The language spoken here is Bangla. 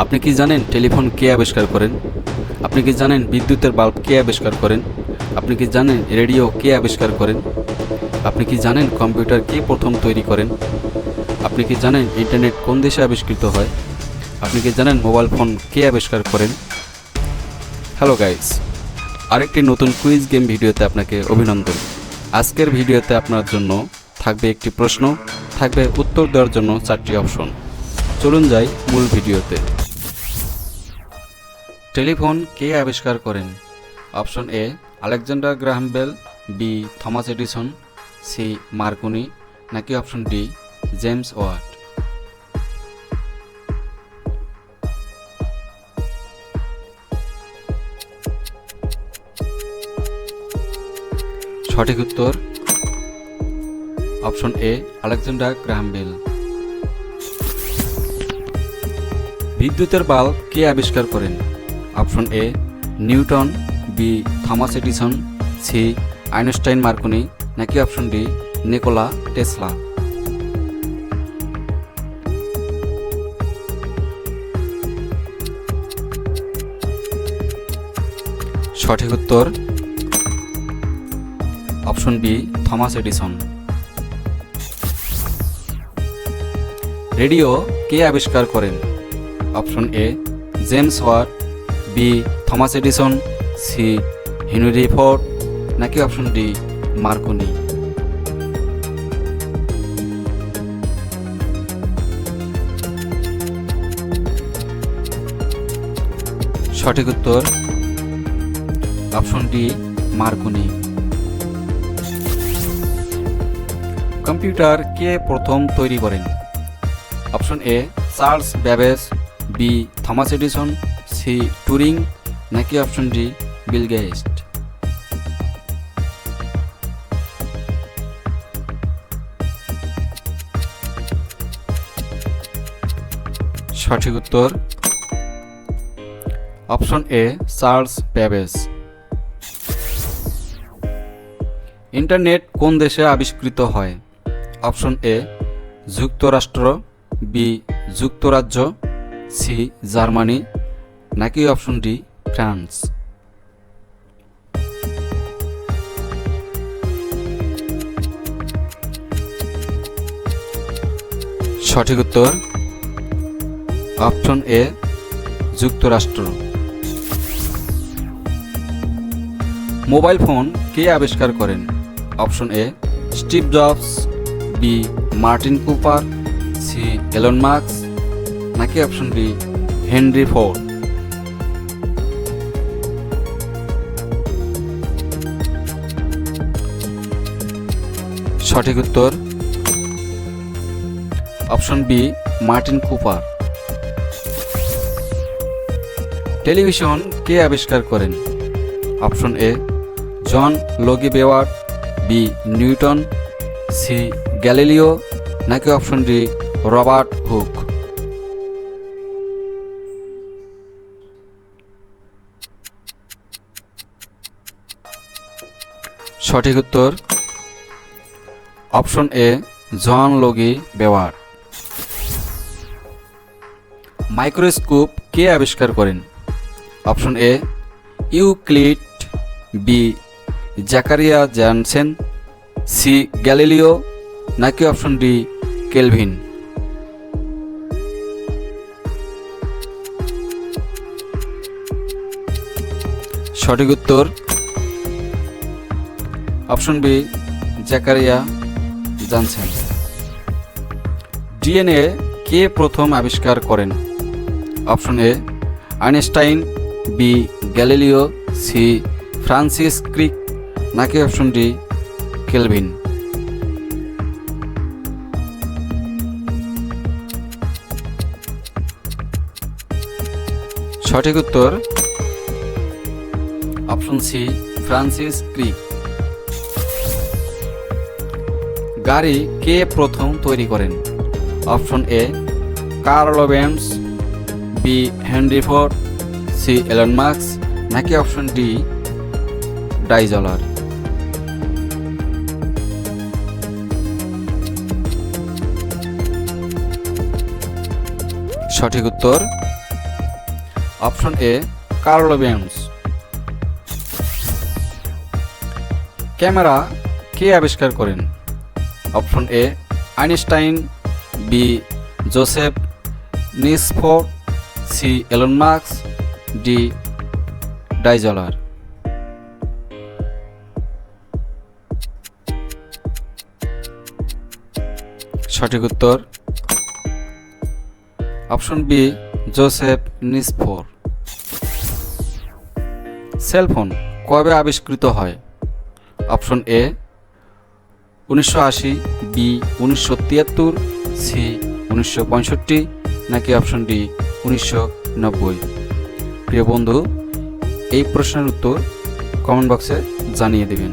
আপনি কি জানেন টেলিফোন কে আবিষ্কার করেন? আপনি কি জানেন বিদ্যুতের বাল্ব কে আবিষ্কার করেন? আপনি কি জানেন রেডিও কে আবিষ্কার করেন? আপনি কি জানেন কম্পিউটার কে প্রথম তৈরি করেন? আপনি কি জানেন ইন্টারনেট কোন দেশে আবিষ্কৃত হয়? আপনি কি জানেন মোবাইল ফোন কে আবিষ্কার করেন? হ্যালো গাইস আরেকটি নতুন কুইজ গেম ভিডিওতে আপনাকে অভিনন্দন। আজকের ভিডিওতে আপনার জন্য থাকবে একটি প্রশ্ন, থাকবে উত্তর দেওয়ার জন্য চারটি অপশন। চলুন যাই মূল ভিডিওতে। টেলিফোন কে আবিষ্কার করেন? Option A, Alexander Graham Bell B Thomas Edison C Marconi, নাকি অপশন ডি, জেমস ওয়াট? সঠিক উত্তর, option A, Alexander Graham Bell. বিদ্যুতের বাল্ব কে আবিষ্কার করেন? Option A, Newton B, Thomas Edison, C, Einstein Marconi, নাকি অপশন ডি, নিকোলা টেসলা। সঠিক উত্তর, option B, Thomas Edison. Radio কে আবিষ্কার করেন? Option A, James Watt B Thomas Edison C Henry Ford নাকি অপশন ডি মার্কনি সঠিক উত্তর অপশন ডি মার্কনি কম্পিউটার কে প্রথম তৈরি করেন? Option A Charles Babbage B Thomas Edison C Turing নাকি অপশন ডি বিল গেস্ট সঠিক উত্তর option A Charles Babbage internet কোন দেশে আবিষ্কৃত হয়? অপশন এ যুক্তরাষ্ট্র বি যুক্তরাজ্য সি জার্মানি নাকি অপশন ডি ফ্রান্স সঠিক উত্তর অপশন এ যুক্তরাষ্ট্র। মোবাইল ফোন কে আবিষ্কার করেন? Option A Steve Jobs B Martin Cooper C Elon Musk নাকি অপশন ডি হেনরি ফোর্ড? সঠিক উত্তর? Option B, Martin Cooper. Television কে আবিষ্কার করেন? Option A, John Logie Baird. B, Newton. C, Galileo. নাকি অপশন ডি, রবার্ট হুক? সঠিক উত্তর option A John Logie বেওয়ার্ড microscope কে আবিষ্কার করেন? অপশন এ, ইউক্লিড বি, জাকারিয়া জানসেন, সি, গ্যালিলিও, নাকি অপশন ডি, কেলভিন। সঠিক উত্তর, অপশন বি, জাকারিয়া জানসেন ডিএনএ কে প্রথম আবিষ্কার করেন? Option A, Einstein, B, Galileo, C, Francis Crick, নাকি অপশন ডি, কেলভিন। সঠিক উত্তর, অপশন সি, ফ্রান্সিস ক্রিক। গাড়ি কে প্রথম তৈরি করেন? Option A, Karl Benz B, Henry Ford, C, Elon Musk নাকি অপশন ডি ডাইজলার সঠিক উত্তর? Option A, Karl Benz camera কে আবিষ্কার করেন? Option A, Einstein, B, Joseph, Nicephore, C, Elon Musk D, Daimler. সঠিক উত্তর, option B, Joseph Nicephore. Cellphone কবে আবিষ্কৃত হয়? অপশন এ উনিশশো আশি বি উনিশশো তিয়াত্তর সি উনিশশো পঁয়ষট্টি, নাকি অপশন ডি উনিশশো নব্বই? প্রিয় বন্ধু, এই প্রশ্নের উত্তর কমেন্ট বক্সে জানিয়ে দেবেন।